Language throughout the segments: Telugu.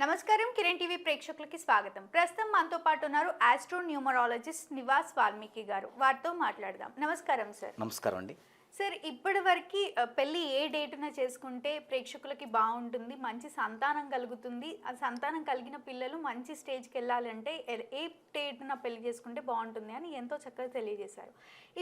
నమస్కారం కిరణ్ టీవీ ప్రేక్షకులకి స్వాగతం. ప్రస్తుతం మనతో పాటు ఉన్నారు ఆస్ట్రో న్యూమరాలజిస్ట్ నివాస్ వాల్మీకి గారు. వారితో మాట్లాడదాం. నమస్కారం సార్. నమస్కారం అండి. సార్ ఇప్పటి వరకు పెళ్ళి ఏ డేటున చేసుకుంటే ప్రేక్షకులకి బాగుంటుంది మంచి సంతానం కలుగుతుంది. ఆ సంతానం కలిగిన పిల్లలు మంచి స్టేజ్కి వెళ్ళాలంటే ఏ డేటున పెళ్ళి చేసుకుంటే బాగుంటుంది అని ఎంతో చక్కగా తెలియజేశారు.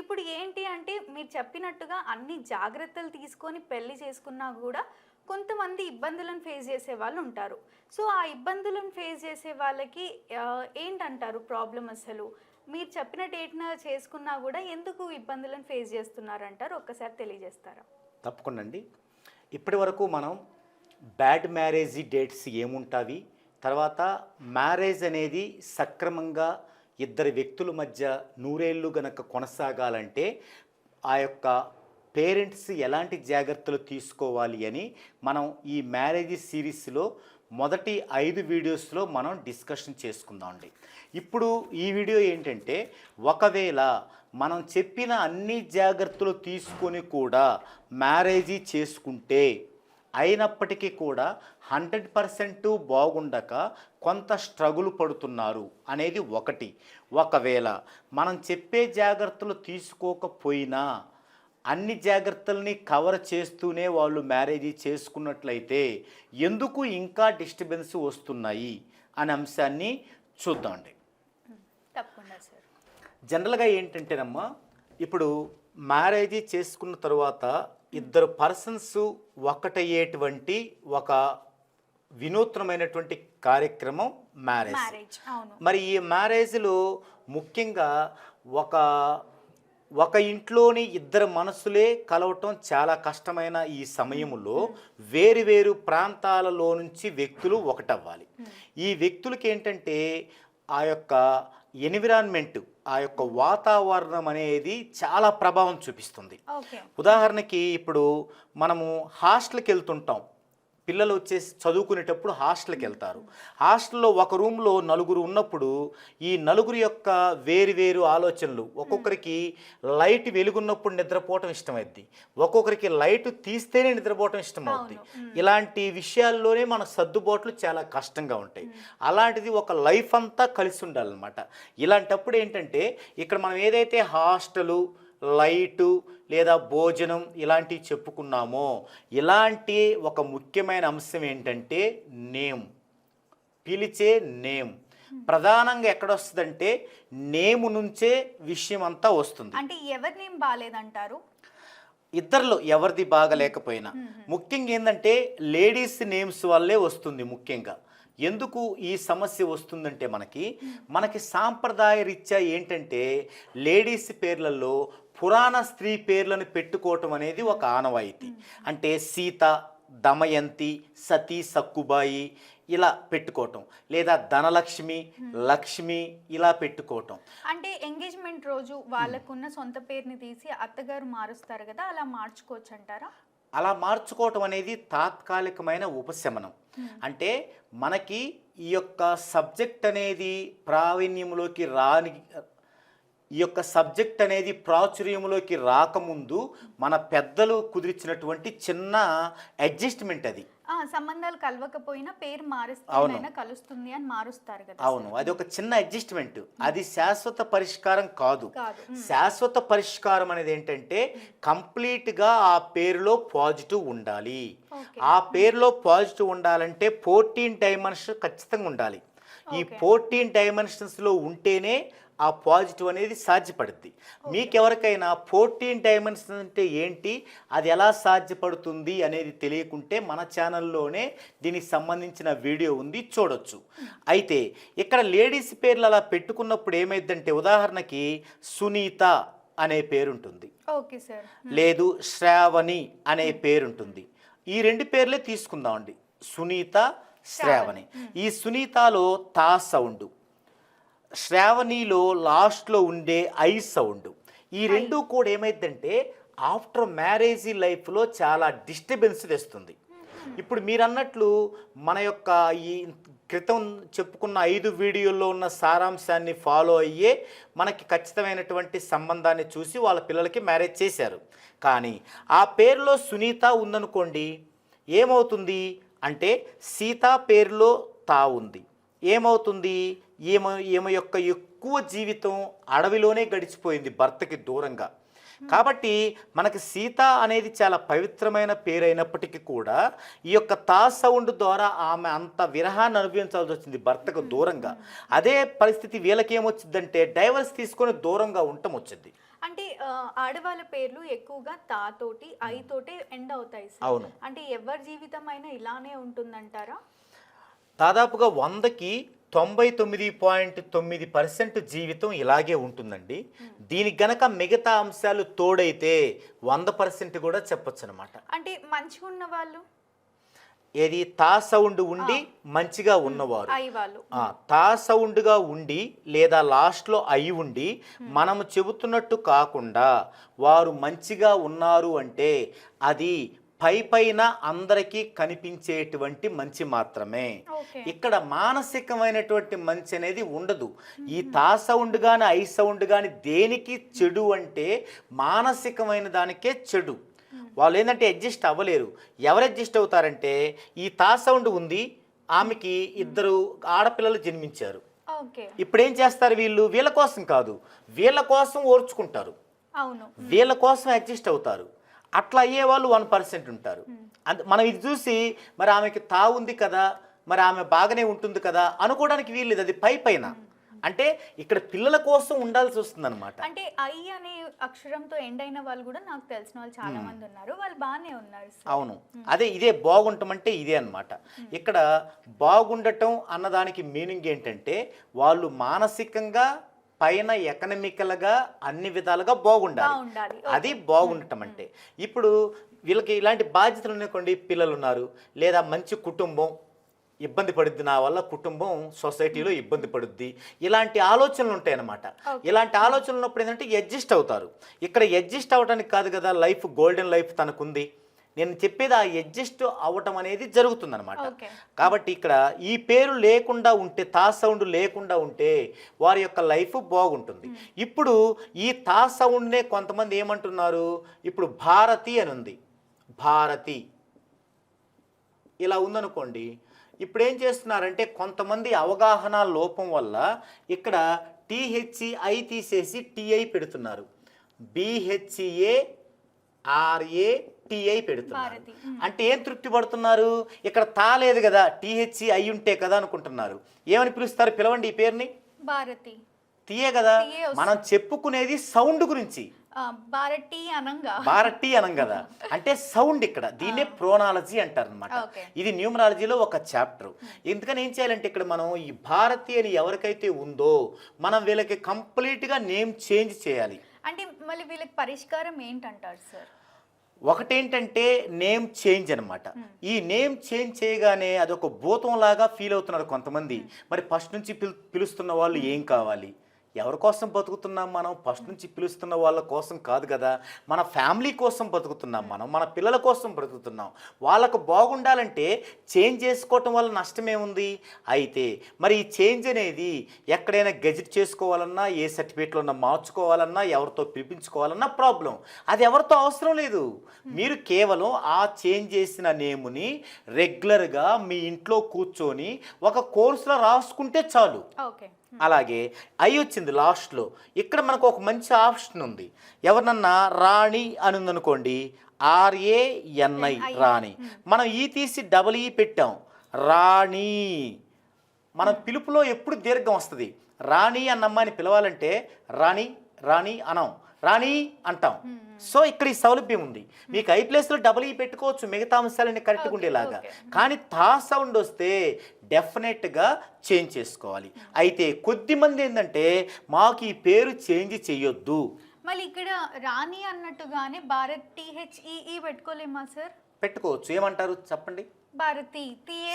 ఇప్పుడు ఏంటి అంటే మీరు చెప్పినట్టుగా అన్ని జాగ్రత్తలు తీసుకొని పెళ్ళి చేసుకున్నా కూడా కొంతమంది ఇబ్బందులను ఫేస్ చేసే వాళ్ళు ఉంటారు. సో ఆ ఇబ్బందులను ఫేస్ చేసే వాళ్ళకి ఏంటంటారు ప్రాబ్లం అసలు? మీరు చెప్పిన డేట్న చేసుకున్నా కూడా ఎందుకు ఇబ్బందులను ఫేస్ చేస్తున్నారంటారు? ఒక్కసారి తెలియజేస్తారా? తప్పకుండా అండి. ఇప్పటి వరకు మనం బ్యాడ్ మ్యారేజ్ డేట్స్ ఏముంటావి? తర్వాత మ్యారేజ్ అనేది సక్రమంగా ఇద్దరు వ్యక్తుల మధ్య నూరేళ్ళు గనక కొనసాగాలంటే ఆ యొక్క పేరెంట్స్ ఎలాంటి జాగ్రత్తలు తీసుకోవాలి అని మనం ఈ మ్యారేజ్ సిరీస్లో మొదటి ఐదు వీడియోస్లో మనం డిస్కషన్ చేసుకుందామండి ఇప్పుడు ఈ వీడియో ఏంటంటే ఒకవేళ మనం చెప్పిన అన్ని జాగ్రత్తలు తీసుకొని కూడా మ్యారేజీ చేసుకుంటే అయినప్పటికీ కూడా హండ్రెడ్ పర్సెంట్ బాగుండక కొంత స్ట్రగుల్ పడుతున్నారు అనేది ఒకటి. ఒకవేళ మనం చెప్పే జాగ్రత్తలు తీసుకోకపోయినా అన్ని జాగ్రత్తల్ని కవర్ చేస్తూనే వాళ్ళు మ్యారేజీ చేసుకున్నట్లయితే ఎందుకు ఇంకా డిస్టర్బెన్స్ వస్తున్నాయి అనే అంశాన్ని చూద్దామండి తప్పకుండా సార్. జనరల్గా ఏంటంటేనమ్మా ఇప్పుడు మ్యారేజ్ చేసుకున్న తర్వాత ఇద్దరు పర్సన్స్ ఒకటయ్యేటువంటి ఒక వినూత్నమైనటువంటి కార్యక్రమం మ్యారేజ్ మరి ఈ మ్యారేజ్లో ముఖ్యంగా ఒక ఒక ఇంట్లోని ఇద్దరు మనసులే కలవటం చాలా కష్టమైన ఈ సమయంలో వేరు వేరు ప్రాంతాలలో నుంచి వ్యక్తులు ఒకటవ్వాలి. ఈ వ్యక్తులకి ఏంటంటే ఆ యొక్క ఎన్విరాన్మెంట్ ఆ యొక్క వాతావరణం అనేది చాలా ప్రభావం చూపిస్తుంది. ఉదాహరణకి ఇప్పుడు మనము హాస్టల్కి వెళ్తుంటాం. పిల్లలు వచ్చేసి చదువుకునేటప్పుడు హాస్టల్కి వెళ్తారు. హాస్టల్లో ఒక రూమ్లో నలుగురు ఉన్నప్పుడు ఈ నలుగురు యొక్క వేరు వేరు ఆలోచనలు ఒక్కొక్కరికి లైట్ వెలుగున్నప్పుడు నిద్రపోవటం ఇష్టమైద్ది. ఒక్కొక్కరికి లైట్ తీస్తేనే నిద్రపోవటం ఇష్టమవుద్ది. ఇలాంటి విషయాల్లోనే మన సర్దుబాట్లు చాలా కష్టంగా ఉంటాయి. అలాంటిది ఒక లైఫ్ అంతా కలిసి ఉండాలన్నమాట. ఇలాంటప్పుడు ఏంటంటే ఇక్కడ మనం ఏదైతే హాస్టలు లైటు లేదా భోజనం ఇలాంటివి చెప్పుకున్నామో ఇలాంటి ఒక ముఖ్యమైన అంశం ఏంటంటే నేమ్. పిలిచే నేమ్. ప్రధానంగా ఎక్కడొస్తుందంటే నేము నుంచే విషయం అంతా వస్తుంది. అంటే ఎవరినేం బాగాలేదంటారు ఇద్దరిలో ఎవరిది బాగలేకపోయినా. ముఖ్యంగా ఏంటంటే లేడీస్ నేమ్స్ వల్లే వస్తుంది ముఖ్యంగా. ఎందుకు ఈ సమస్య వస్తుందంటే మనకి మనకి సాంప్రదాయ రీత్యా ఏంటంటే లేడీస్ పేర్లలో పురాణ స్త్రీ పేర్లను పెట్టుకోవటం అనేది ఒక ఆనవాయితీ. అంటే సీత దమయంతి సతీ సక్కుబాయి ఇలా పెట్టుకోవటం. లేదా ధనలక్ష్మి లక్ష్మి ఇలా పెట్టుకోవటం. అంటే ఎంగేజ్మెంట్ రోజు వాళ్ళకున్న సొంత పేరుని తీసి అత్తగారు మారుస్తారు కదా అలా మార్చుకోవచ్చు అంటారా అలా మార్చుకోవటం అనేది తాత్కాలికమైన ఉపశమనం. అంటే మనకి ఈ యొక్క సబ్జెక్ట్ అనేది ప్రావీణ్యంలోకి రాని ఈ యొక్క సబ్జెక్ట్ అనేది ప్రాచుర్యంలోకి రాకముందు మన పెద్దలు కుదిర్చినటువంటి చిన్న అడ్జస్ట్మెంట్ అది. సంబంధాలు కలవకపోయినా పేరు మారిస్తే కలుస్తుంది అని మారుస్తారు కదా అవును. అది ఒక చిన్న అడ్జస్ట్మెంట్. అది శాశ్వత పరిష్కారం కాదు. శాశ్వత పరిష్కారం అనేది ఏంటంటే కంప్లీట్గా ఆ పేరులో పాజిటివ్ ఉండాలి. ఆ పేరులో పాజిటివ్ ఉండాలంటే ఫోర్టీన్ డైమెన్షన్ ఖచ్చితంగా ఉండాలి. ఈ. ఫోర్టీన్ డైమెన్షన్స్లో ఉంటేనే ఆ పాజిటివ్ అనేది సాధ్యపడుద్ది. మీకెవరికైనా ఫోర్టీన్ డైమెన్షన్స్ అంటే ఏంటి? అది ఎలా సాధ్యపడుతుంది అనేది తెలియకుంటే మన ఛానల్లోనే దీనికి సంబంధించిన వీడియో ఉంది చూడొచ్చు. అయితే ఇక్కడ లేడీస్ పేర్లు అలా పెట్టుకున్నప్పుడు ఏమైందంటే ఉదాహరణకి సునీత అనే పేరుంటుంది. Okay sir. లేదు శ్రావణి అనే పేరుంటుంది. ఈ రెండు పేర్లే తీసుకుందామండి. సునీత శ్రావణి. ఈ సునీతలో తా సౌండ్. శ్రావణిలో లాస్ట్లో ఉండే ఐ సౌండ్. ఈ రెండు కూడా ఏమైందంటే ఆఫ్టర్ మ్యారేజ్ లైఫ్లో చాలా డిస్టర్బెన్స్ తెస్తుంది. ఇప్పుడు మీరు అన్నట్లు మన యొక్క ఈ క్రితం చెప్పుకున్న ఐదు వీడియోల్లో ఉన్న సారాంశాన్ని ఫాలో అయ్యే మనకి ఖచ్చితమైనటువంటి సంబంధాన్ని చూసి వాళ్ళ పిల్లలకి మ్యారేజ్ చేశారు. కానీ ఆ పేరులో సునీత ఉందనుకోండి ఏమవుతుంది? అంటే సీత పేరులో తా ఉంది. ఏమవుతుంది? ఈమె ఈమె యొక్క ఎక్కువ జీవితం అడవిలోనే గడిచిపోయింది భర్తకి దూరంగా. కాబట్టి మనకి సీత అనేది చాలా పవిత్రమైన పేరైనప్పటికీ కూడా ఈ యొక్క తా సౌండ్ ద్వారా ఆమె అంత విరహాన్ని అనుభవించాల్సి వచ్చింది భర్తకు దూరంగా. అదే పరిస్థితి వీళ్ళకి ఏమొచ్చిందంటే డైవర్స్ తీసుకొని దూరంగా ఉండటం వచ్చింది. అంటే ఆడవాళ్ళ పేర్లు ఎక్కువగా తా తోటి ఐ తోటే ఎండ్ అవుతాయి అవును. అంటే ఎవరి జీవితం అయినా ఇలానే ఉంటుందంటారా? దాదాపుగా వందకి తొంభై తొమ్మిది పాయింట్ తొమ్మిది పర్సెంట్ జీవితం ఇలాగే ఉంటుందండి. దీనికి గనక మిగతా అంశాలు తోడైతే వంద పర్సెంట్ కూడా చెప్పొచ్చు అనమాట అంటే మంచిగా ఉన్న వాళ్ళు ఏది? తా సౌండ్ ఉండి మంచిగా ఉన్నవారు. తా సౌండ్గా ఉండి లేదా లాస్ట్లో అయి ఉండి మనము చెబుతున్నట్టు కాకుండా వారు మంచిగా ఉన్నారు అంటే అది పై పైన అందరికీ కనిపించేటువంటి మంచి మాత్రమే. ఇక్కడ మానసికమైనటువంటి మంచి అనేది ఉండదు. ఈ తా సౌండ్ కానీ ఐ సౌండ్ కానీ దేనికి చెడు అంటే మానసికమైన దానికే చెడు. వాళ్ళు ఏంటంటే అడ్జస్ట్ అవ్వలేరు. ఎవరు అడ్జస్ట్ అవుతారంటే ఈ తా సౌండ్ ఉంది ఆమెకి ఇద్దరు ఆడపిల్లలు జన్మించారు. ఇప్పుడు ఏం చేస్తారు వీళ్ళు? వీళ్ళ కోసం కాదు. వీళ్ళ కోసం ఓర్చుకుంటారు. అవును. వీళ్ళ కోసం అడ్జస్ట్ అవుతారు. అట్లా అయ్యే వాళ్ళు వన్ పర్సెంట్ ఉంటారు. అంత మనం ఇది చూసి మరి ఆమెకి తా ఉంది కదా మరి ఆమె బాగానే ఉంటుంది కదా అనుకోవడానికి వీల్లేదు అది పై పైన. అంటే ఇక్కడ పిల్లల కోసం ఉండాల్సి వస్తుంది అనమాట అంటే ఐ అనే అక్షరంతో ఎండ్ అయిన వాళ్ళు కూడా నాకు తెలిసిన వాళ్ళు చాలా మంది ఉన్నారు వాళ్ళు బాగానే ఉన్నారు అవును. అదే ఇదే బాగుండటం అంటే ఇదే అన్నమాట. ఇక్కడ బాగుండటం అన్నదానికి మీనింగ్ ఏంటంటే వాళ్ళు మానసికంగా పైన ఎకనమికల్గా అన్ని విధాలుగా బాగుండాలి. అది బాగుండటం అంటే. ఇప్పుడు వీళ్ళకి ఇలాంటి బాధ్యతలు అనుకోండి పిల్లలు ఉన్నారు లేదా మంచి కుటుంబం ఇబ్బంది పడుద్ది నా వల్ల కుటుంబం సొసైటీలో ఇబ్బంది పడుద్ది. ఇలాంటి ఆలోచనలు ఉంటాయి అన్నమాట Okay. ఇలాంటి ఆలోచనలు ఉన్నప్పుడు ఏంటంటే అడ్జస్ట్ అవుతారు. ఇక్కడ అడ్జస్ట్ అవ్వడానికి కాదు కదా లైఫ్ గోల్డెన్ లైఫ్ తనకుంది. నేను చెప్పేది ఆ అడ్జస్ట్ అవ్వటం అనేది జరుగుతుందన్నమాట. ఓకే. కాబట్టి ఇక్కడ ఈ పేరు లేకుండా ఉంటే తా సౌండ్ లేకుండా ఉంటే వారి యొక్క లైఫ్ బాగుంటుంది. ఇప్పుడు ఈ తా సౌండ్నే కొంతమంది ఏమంటున్నారు? ఇప్పుడు భారతి అని ఉంది. భారతి. ఇలా ఉందనుకోండి. ఇప్పుడు ఏం చేస్తున్నారంటే కొంతమంది అవగాహన లోపం వల్ల ఇక్కడ టీహెచ్ఈ ఐ తీసేసి టిఐ పెడుతున్నారు. బిహెచ్ఏ ఆర్ఏ టిఐ పెడుతున్నారు. అంటే ఏం తృప్తి పడుతున్నారు? ఇక్కడ తా లేదు కదా టీహెచ్ఈ అయి ఉంటే కదా అనుకుంటున్నారు. ఏమని పిలుస్తారు? పిలవండి ఈ పేరుని. భారతి. తీయే కదా. మనం చెప్పుకునేది సౌండ్ గురించి. భారతి అనంగా. భారతి అనం కదా అంటే సౌండ్ ఇక్కడ. దీన్నే ప్రోనాలజీ అంటారు అనమాట. ఇది న్యూమరాలజీలో ఒక చాప్టర్. ఎందుకని ఏం చేయాలంటే ఇక్కడ మనం ఈ భారతి అని ఎవరికైతే ఉందో మనం వీళ్ళకి కంప్లీట్గా నేమ్ చేంజ్ చేయాలి. అంటే మళ్ళీ వీళ్ళకి పరిష్కారం ఏంటంటారు సార్? ఒకటేంటంటే నేమ్ చేంజ్ అనమాట ఈ నేమ్ చేంజ్ చేయగానే అదొక భూతంలాగా ఫీల్ అవుతున్నారు కొంతమంది. మరి ఫస్ట్ నుంచి పిలు పిలుస్తున్న వాళ్ళు ఏం కావాలి? ఎవరి కోసం బతుకుతున్నాం మనం? ఫస్ట్ నుంచి పిలుస్తున్న వాళ్ళ కోసం కాదు కదా. మన ఫ్యామిలీ కోసం బతుకుతున్నాం మనం. మన పిల్లల కోసం బ్రతుకుతున్నాం వాళ్ళకు బాగుండాలంటే చేంజ్ చేసుకోవటం వల్ల నష్టమేముంది? అయితే మరి ఈ చేంజ్ అనేది ఎక్కడైనా గెజిట్ చేసుకోవాలన్నా ఏ సర్టిఫికేట్లో ఉన్న మార్చుకోవాలన్నా ఎవరితో పిలిపించుకోవాలన్నా ప్రాబ్లం. అది ఎవరితో అవసరం లేదు. మీరు కేవలం ఆ చేంజ్ చేసిన నేముని రెగ్యులర్గా మీ ఇంట్లో కూర్చొని ఒక కోర్సులో రాసుకుంటే చాలు. ఓకే. అలాగే ఐ వచ్చింది లాస్ట్లో. ఇక్కడ మనకు ఒక మంచి ఆప్షన్ ఉంది. ఎవరినన్నా రాణి అని ఉందనుకోండి ఆర్ఏఎన్ఐ రాణి. మనం ఈ తీసి డబల్ ఈ పెట్టాం. రాణి. మన పిలుపులో ఎప్పుడు దీర్ఘం వస్తుంది. రాణి అన్న అమ్మాయిని పిలవాలంటే రాణి రాణి అనం. రాణి అంటాం. సో ఇక్కడ ఈ సౌలభ్యం ఉంది. మీకు ఐ ప్లేస్లో డబల్ ఈ పెట్టుకోవచ్చు మిగతా అంశాలన్నీ కరెక్ట్గా ఉండేలాగా. కానీ థా సౌండ్ వస్తే డెఫినెట్గా చేంజ్ చేసుకోవాలి. అయితే కొద్ది మంది ఏంటంటే మాకు ఈ పేరు చేంజ్ చేయొద్దు. మళ్ళీ ఇక్కడ రాణి అన్నట్టుగానే భారత్ టీహెచ్ఈఈ పెట్టుకోలేమా సార్? పెట్టుకోవచ్చు. ఏమంటారు? చెప్పండి. భారతి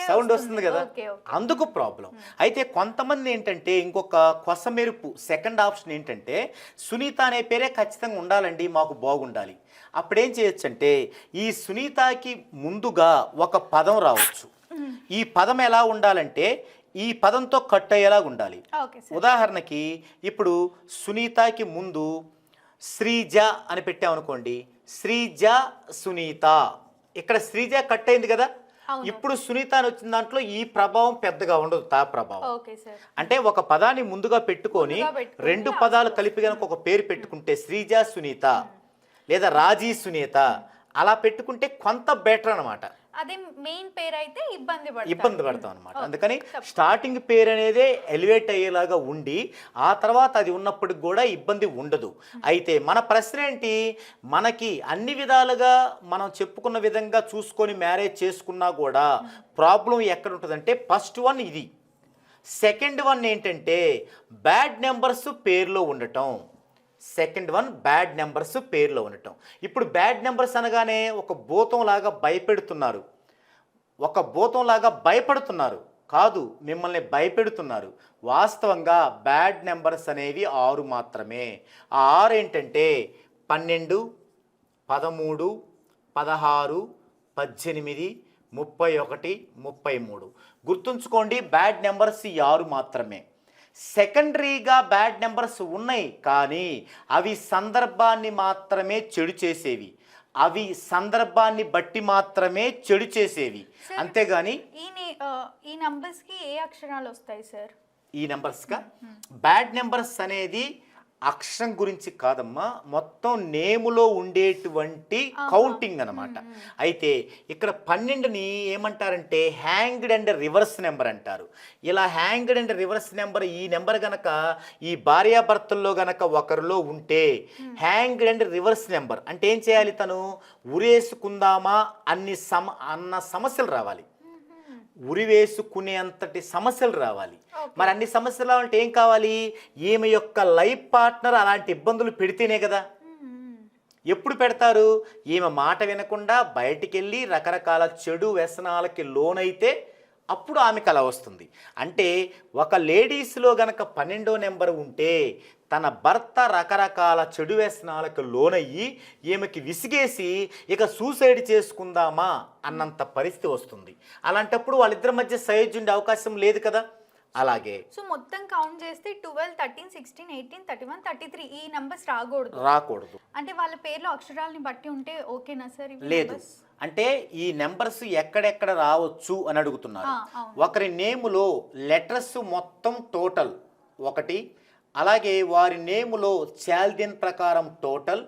సౌండ్ వస్తుంది. కదా? అందుకు ప్రాబ్లం అయితే కొంతమంది ఏంటంటే ఇంకొక కొసమెరుపు సెకండ్ ఆప్షన్ ఏంటంటే సునీత అనే పేరే ఖచ్చితంగా ఉండాలండి మాకు బాగుండాలి. అప్పుడేం చేయొచ్చు అంటే ఈ సునీతకి ముందుగా ఒక పదం రావచ్చు. ఈ పదం ఎలా ఉండాలంటే ఈ పదంతో కట్ అయ్యేలాగా ఉండాలి. ఉదాహరణకి ఇప్పుడు సునీతకి ముందు శ్రీజ అని పెట్టామనుకోండి శ్రీజ సునీత. ఇక్కడ శ్రీజ కట్ అయింది కదా. ఇప్పుడు సునీత అని వచ్చిన దాంట్లో ఈ ప్రభావం పెద్దగా ఉండదు తా ప్రభావం. అంటే ఒక పదాన్ని ముందుగా పెట్టుకొని రెండు పదాలు కలిపి కనుక ఒక పేరు పెట్టుకుంటే శ్రీజ సునీత లేదా రాజీ సునీత అలా పెట్టుకుంటే కొంత బెటర్ అన్నమాట. అదే మెయిన్ పేరు అయితే ఇబ్బంది పడతారు. ఇబ్బంది పడతాం అనమాట అందుకని స్టార్టింగ్ పేరు అనేదే ఎలివేట్ అయ్యేలాగా ఉండి ఆ తర్వాత అది ఉన్నప్పటికి కూడా ఇబ్బంది ఉండదు. అయితే మన ప్రశ్న ఏంటి? మనకి అన్ని విధాలుగా మనం చెప్పుకున్న విధంగా చూసుకొని మ్యారేజ్ చేసుకున్నా కూడా ప్రాబ్లం ఎక్కడ ఉంటుందంటే ఫస్ట్ వన్ ఇది. సెకండ్ వన్ ఏంటంటే బ్యాడ్ నెంబర్స్ పేరులో ఉండటం. సెకండ్ వన్ బ్యాడ్ నెంబర్స్ పేరులో ఉండటం. ఇప్పుడు బ్యాడ్ నెంబర్స్ అనగానే ఒక భూతంలాగా భయపెడుతున్నారు. ఒక భూతంలాగా భయపడుతున్నారు. కాదు మిమ్మల్ని భయపెడుతున్నారు. వాస్తవంగా బ్యాడ్ నెంబర్స్ అనేవి ఆరు మాత్రమే. ఆ ఆరు ఏంటంటే పన్నెండు పదమూడు పదహారు పద్దెనిమిది ముప్పై ఒకటి ముప్పై మూడు. గుర్తుంచుకోండి బ్యాడ్ నెంబర్స్ ఈ ఆరు మాత్రమే. సెకండరీగా బ్యాడ్ నెంబర్స్ ఉన్నాయి కానీ అవి సందర్భాన్ని మాత్రమే చెడు చేసేవి. అవి సందర్భాన్ని బట్టి మాత్రమే చెడు చేసేవి. అంతేగాని ఈ ఈ నంబర్స్కి ఏ అక్షరాలు వస్తాయి సార్ ఈ నెంబర్స్గా బ్యాడ్ నెంబర్స్ అనేది అక్షరం గురించి కాదమ్మా మొత్తం నేములో ఉండేటువంటి కౌంటింగ్ అన్నమాట. అయితే ఇక్కడ పన్నెండుని ఏమంటారంటే హ్యాంగ్డ్ అండ్ రివర్స్ నెంబర్ అంటారు. ఇలా హ్యాంగ్డ్ అండ్ రివర్స్ నెంబర్ ఈ నెంబర్ గనక ఈ భార్యాభర్తల్లో గనక ఒకరిలో ఉంటే హ్యాంగ్డ్ అండ్ రివర్స్ నెంబర్ అంటే ఏం చేయాలి తను? ఉరేసుకుందామా? అన్ని సమ అన్న సమస్యలు రావాలి. ఉరి వేసుకునేంతటి సమస్యలు రావాలి. మరి అన్ని సమస్యలు రావాలంటే ఏం కావాలి? ఈమె యొక్క లైఫ్ పార్ట్నర్ అలాంటి ఇబ్బందులు పెడితేనే కదా. ఎప్పుడు పెడతారు? ఈమె మాట వినకుండా బయటికి వెళ్ళి రకరకాల చెడు వ్యసనాలకి లోనైతే అప్పుడు ఆమెకు అలా వస్తుంది. అంటే ఒక లేడీస్లో గనక పన్నెండో నెంబర్ ఉంటే తన భర్త రకరకాల చెడు వ్యసనాలకు లోనయ్యి ఈమెకి విసిగేసి ఇక సూసైడ్ చేసుకుందామా అన్నంత పరిస్థితి వస్తుంది. అలాంటప్పుడు వాళ్ళిద్దరి మధ్య సయోధ్య ఉండే అవకాశం లేదు కదా. అలాగే. సో మొత్తం కౌంట్ చేస్తే twelve thirteen sixteen eighteen thirty one thirty three ఈ నంబర్స్ రాకూడదు. రాకూడదు. అంటే వాళ్ళ పేర్లో అక్షరాలని బట్టి ఉంటే ఓకేనా సార్ లేదు? అంటే ఈ నెంబర్స్ ఎక్కడెక్కడ రావచ్చు అని అడుగుతున్నారు. ఒకరి నేములో లెటర్స్ మొత్తం టోటల్ ఒకటి అలాగే వారి నేములో చాల్దిన్ ప్రకారం టోటల్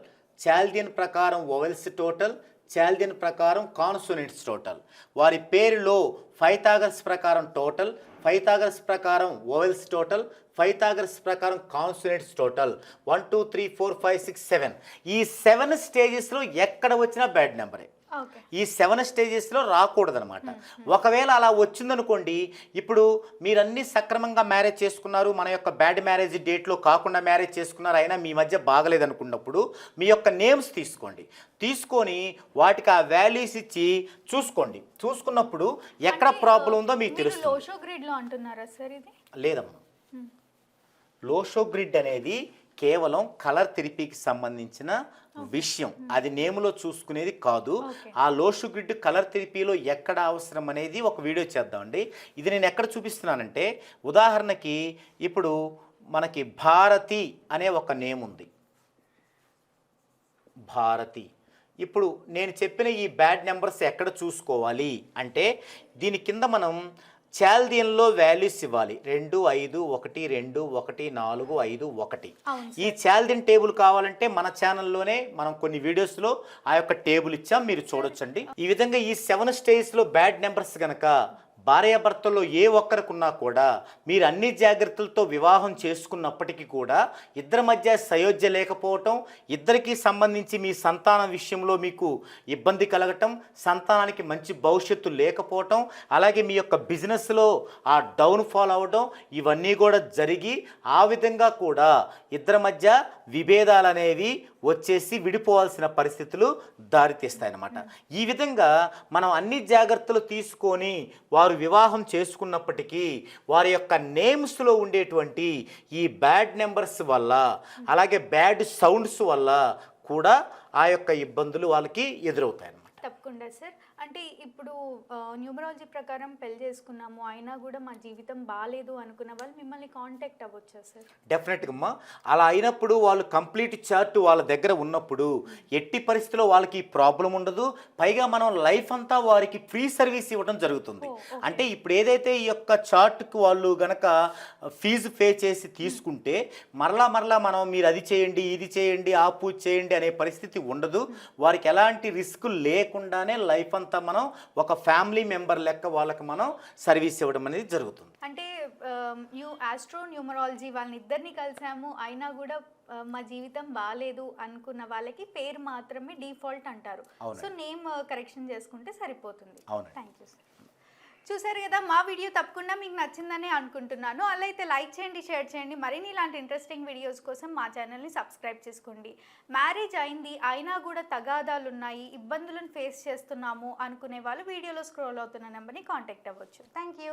చాల్దిన్ ప్రకారం వొవెల్స్ టోటల్ చాల్దిన్ ప్రకారం కాన్సోనెంట్స్ టోటల్. వారి పేరులో ఫైతాగర్స్ ప్రకారం టోటల్ ఫైతాగర్స్ ప్రకారం ఓవెల్స్ టోటల్ ఫైతాగర్స్ ప్రకారం consonants total. One two three four five six seven. ఈ సెవెన్ స్టేజెస్లో ఎక్కడ వచ్చినా బ్యాడ్ నెంబరే. ఈ సెవెన్ స్టేజెస్లో రాకూడదనమాట ఒకవేళ అలా వచ్చిందనుకోండి ఇప్పుడు మీరన్నీ సక్రమంగా మ్యారేజ్ చేసుకున్నారు మన యొక్క బ్యాడ్ మ్యారేజ్ డేట్లో కాకుండా మ్యారేజ్ చేసుకున్నారు అయినా మీ మధ్య బాగలేదనుకున్నప్పుడు మీ యొక్క నేమ్స్ తీసుకోండి. తీసుకొని వాటికి ఆ వాల్యూస్ ఇచ్చి చూసుకోండి. చూసుకున్నప్పుడు ఎక్కడ ప్రాబ్లం ఉందో మీకు తెలుస్తుంది. ఇది? లేదమ్మా. లోషో గ్రిడ్ అనేది కేవలం కలర్ థెరపీకి సంబంధించిన విషయం. అది నేములో చూసుకునేది కాదు. ఆ లోషో గ్రిడ్ కలర్ థెరపీలో ఎక్కడ అవసరం అనేది ఒక వీడియో చేద్దామండి. ఇది నేను ఎక్కడ చూపిస్తున్నానంటే ఉదాహరణకి ఇప్పుడు మనకి భారతి అనే ఒక నేమ్ ఉంది. భారతి. ఇప్పుడు నేను చెప్పిన ఈ బ్యాడ్ నెంబర్స్ ఎక్కడ చూసుకోవాలి అంటే దీని కింద మనం చాల్దియన్లో వాల్యూస్ ఇవ్వాలి. రెండు ఐదు ఒకటి రెండు ఒకటి నాలుగు ఐదు ఒకటి. ఈ చాల్దిన్ టేబుల్ కావాలంటే మన ఛానల్లోనే మనం కొన్ని వీడియోస్లో ఆ యొక్క టేబుల్ ఇచ్చాం మీరు చూడొచ్చండి. ఈ విధంగా ఈ సెవెన్ స్టేజ్లో బ్యాడ్ నెంబర్స్ గనక భార్యాభర్తల్లో ఏ ఒక్కరికున్నా కూడా మీరు అన్ని జాగ్రత్తలతో వివాహం చేసుకున్నప్పటికీ కూడా ఇద్దరి మధ్య సయోధ్య లేకపోవటం ఇద్దరికి సంబంధించి మీ సంతానం విషయంలో మీకు ఇబ్బంది కలగటం సంతానానికి మంచి భవిష్యత్తు లేకపోవటం అలాగే మీ యొక్క బిజినెస్లో ఆ డౌన్ఫాల్ అవ్వడం ఇవన్నీ కూడా జరిగి ఆ విధంగా కూడా ఇద్దరి మధ్య విభేదాలు అనేవి వచ్చేసి విడిపోవాల్సిన పరిస్థితులు దారితీస్తాయన్నమాట. ఈ విధంగా మనం అన్ని జాగ్రత్తలు తీసుకొని వారు వివాహం చేసుకున్నప్పటికీ వారి యొక్క నేమ్స్లో ఉండేటువంటి ఈ బ్యాడ్ నెంబర్స్ వల్ల అలాగే బ్యాడ్ సౌండ్స్ వల్ల కూడా ఆ యొక్క ఇబ్బందులు వాళ్ళకి ఎదురవుతాయి అన్నమాట తప్పకుండా సార్. అంటే ఇప్పుడు న్యూమరాలజీ ప్రకారం పెళ్ళి చేసుకున్నాము అయినా కూడా మా జీవితం బాగాలేదు అనుకున్న వాళ్ళు మిమ్మల్ని కాంటాక్ట్ అవ్వచ్చా సార్? డెఫినెట్గా అమ్మా. అలా అయినప్పుడు వాళ్ళు కంప్లీట్ చార్ట్ వాళ్ళ దగ్గర ఉన్నప్పుడు ఎట్టి పరిస్థితిలో వాళ్ళకి ప్రాబ్లం ఉండదు. పైగా మనం లైఫ్ అంతా వారికి ఫ్రీ సర్వీస్ ఇవ్వడం జరుగుతుంది. అంటే ఇప్పుడు ఏదైతే ఈ యొక్క చార్ట్కి వాళ్ళు గనక ఫీజు పే చేసి తీసుకుంటే మరలా మరలా మనం మీరు అది చేయండి ఇది చేయండి ఆ పూజ చేయండి అనే పరిస్థితి ఉండదు. వారికి ఎలాంటి రిస్క్ లేకుండానే లైఫ్ అంతా మనం ఒక ఫ్యామిలీ మెంబర్ లెక్క వాళ్ళకి మనం సర్వీస్ ఇవ్వడం అనేది జరుగుతుంది అంటే న్యూ ఆస్ట్రో న్యూమరాలజీ వాళ్ళని ఇద్దరిని కలిసాము అయినా కూడా మా జీవితం బాగాలేదు అనుకున్న వాళ్ళకి పేరు మాత్రమే డిఫాల్ట్ అంటారు. సో నేమ్ కరెక్షన్ చేసుకుంటే సరిపోతుంది. థ్యాంక్ యూ సార్ చూసారు కదా మా వీడియో తప్పకుండా మీకు నచ్చిందని అనుకుంటున్నాను. అలా అయితే లైక్ చేయండి షేర్ చేయండి. మరిన్ని ఇలాంటి ఇంట్రెస్టింగ్ వీడియోస్ కోసం మా ఛానల్ని సబ్స్క్రైబ్ చేసుకోండి. మ్యారేజ్ అయింది అయినా కూడా తగాదాలు ఉన్నాయి ఇబ్బందులను ఫేస్ చేస్తున్నాము అనుకునే వాళ్ళు వీడియోలో స్క్రోల్ అవుతున్న నెంబర్ని కాంటాక్ట్ అవ్వచ్చు. Thank you